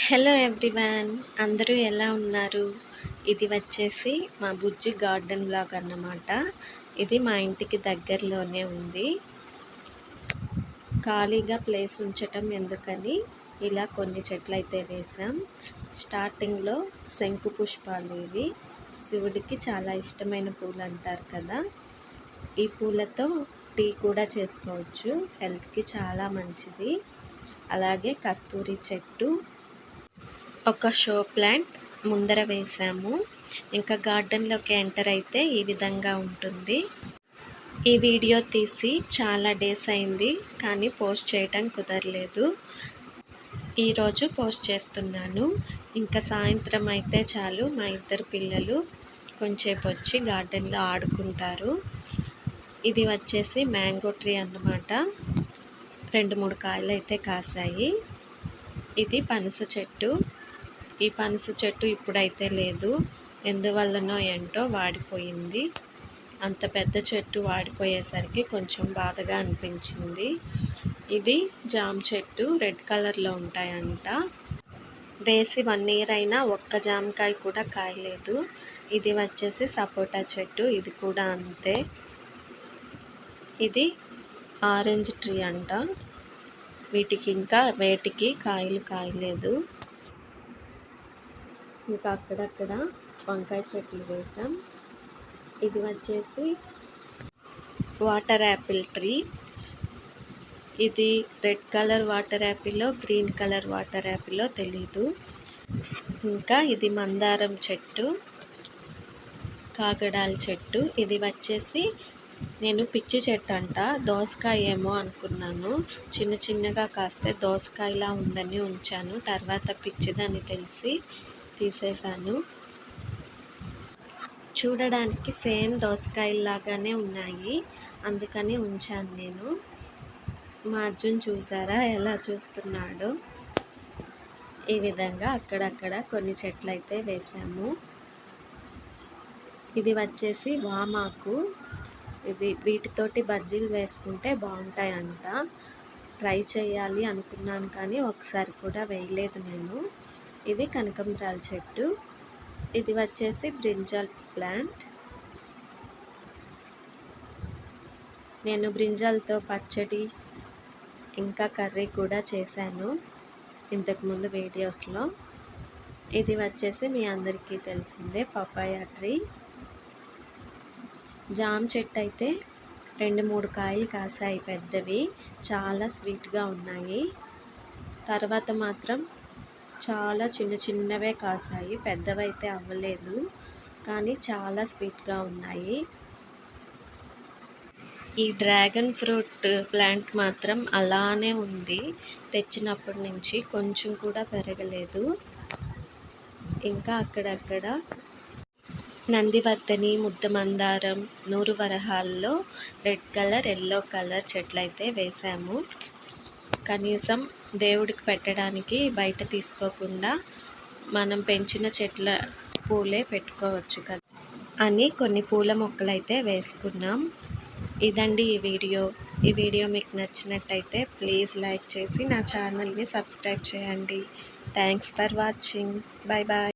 Hello everyone అందరూ ఎలా ఉన్నారు? ఇది వచ్చేసి మా బుజ్జి గార్డెన్ బ్లాగ్ అన్నమాట. ఇది మా ఇంటికి దగ్గరలోనే ఉంది. ఖాళీగా ప్లేస్ ఉంచటం ఎందుకని ఇలా కొన్ని చెట్లు అయితే వేసాం స్టార్టింగ్లో శంకు పుష్పాలు ఇవి. శివుడికి చాలా ఇష్టమైన పూలు అంటారు కదా. ఈ పూలతో టీ కూడా చేసుకోవచ్చు. హెల్త్కి చాలా మంచిది. అలాగే కస్తూరి చెట్టు ఒక షో ప్లాంట్ ముందర వేసాము ఇంకా గార్డెన్లోకి ఎంటర్ అయితే ఈ విధంగా ఉంటుంది. ఈ వీడియో తీసి చాలా డేస్ అయింది కానీ పోస్ట్ చేయటం కుదరలేదు. ఈరోజు పోస్ట్ చేస్తున్నాను. ఇంకా సాయంత్రం అయితే చాలు మా ఇద్దరు పిల్లలు కొంచెంసేపు వచ్చి గార్డెన్లో ఆడుకుంటారు. ఇది వచ్చేసి మ్యాంగో ట్రీ అన్నమాట. రెండు మూడు కాయలు అయితే కాసాయి. ఇది పనస చెట్టు. ఈ పనస చెట్టు ఇప్పుడైతే లేదు. ఎందువల్లనో ఏంటో వాడిపోయింది. అంత పెద్ద చెట్టు వాడిపోయేసరికి కొంచెం బాధగా అనిపించింది. ఇది జామ చెట్టు రెడ్ కలర్లో ఉంటాయంట. వేసి వన్ ఇయర్ అయినా ఒక్క జామకాయ కూడా కాయలేదు. ఇది వచ్చేసి సపోటా చెట్టు ఇది కూడా అంతే. ఇది ఆరెంజ్ ట్రీ అంట. వీటికి ఇంకా వేటికి కాయలు కాయలేదు. ఇంకా అక్కడక్కడ వంకాయ చెట్లు వేసాం. ఇది వచ్చేసి వాటర్ యాపిల్ ట్రీ. ఇది రెడ్ కలర్ వాటర్ యాపిల్లో గ్రీన్ కలర్ వాటర్ యాపిల్లో తెలీదు. ఇంకా ఇది మందారం చెట్టు కాగడాల చెట్టు. ఇది వచ్చేసి నేను పిచ్చి చెట్టు అంట దోసకాయ ఏమో అనుకున్నాను. చిన్న చిన్నగా కాస్తే దోసకాయలా ఉందని ఉంచాను. తర్వాత పిచ్చిదని తెలిసి తీసేసాను చూడడానికి సేమ్ దోసకాయలాగానే ఉన్నాయి. అందుకని ఉంచాను నేను. మా అర్జున్ చూసారా? ఎలా చూస్తున్నాడో. ఈ విధంగా అక్కడక్కడ కొన్ని చెట్లు అయితే వేసాము ఇది వచ్చేసి వామాకు. ఇది వీటితోటి బజ్జీలు వేసుకుంటే బాగుంటాయంట. ట్రై చేయాలి అనుకున్నాను కానీ ఒకసారి కూడా వేయలేదు నేను. ఇది కనకంబరాల చెట్టు. ఇది వచ్చేసి బ్రింజాల్ ప్లాంట్. నేను బ్రింజాల్తో పచ్చడి ఇంకా కర్రీ కూడా చేశాను ఇంతకుముందు వీడియోస్లో. ఇది వచ్చేసి మీ అందరికీ తెలిసిందే పపాయా ట్రీ. జామ్ చెట్టు అయితే రెండు మూడు కాయలు కాసాయి పెద్దవి చాలా స్వీట్గా ఉన్నాయి. తర్వాత మాత్రం చాలా చిన్న చిన్నవే కాసాయి పెద్దవైతే అవ్వలేదు కానీ చాలా స్వీట్గా ఉన్నాయి. ఈ డ్రాగన్ ఫ్రూట్ ప్లాంట్ మాత్రం అలానే ఉంది. తెచ్చినప్పటి నుంచి కొంచెం కూడా పెరగలేదు. ఇంకా అక్కడక్కడ నందివర్ధని ముద్దమందారం నూరు వరహాల్లో రెడ్ కలర్ ఎల్లో కలర్ చెట్లయితే వేసాము. కనీసం దేవుడికి పెట్టడానికి బయట తీసుకోకుండా మనం పెంచిన చెట్ల పూలే పెట్టుకోవచ్చు కదా అని కొన్ని పూల మొక్కలైతే వేసుకున్నాం. ఇదండి ఈ వీడియో. ఈ వీడియో మీకు నచ్చినట్టయితే ప్లీజ్ లైక్ చేసి నా ఛానల్ని సబ్స్క్రైబ్ చేయండి. Thanks for watching. Bye bye.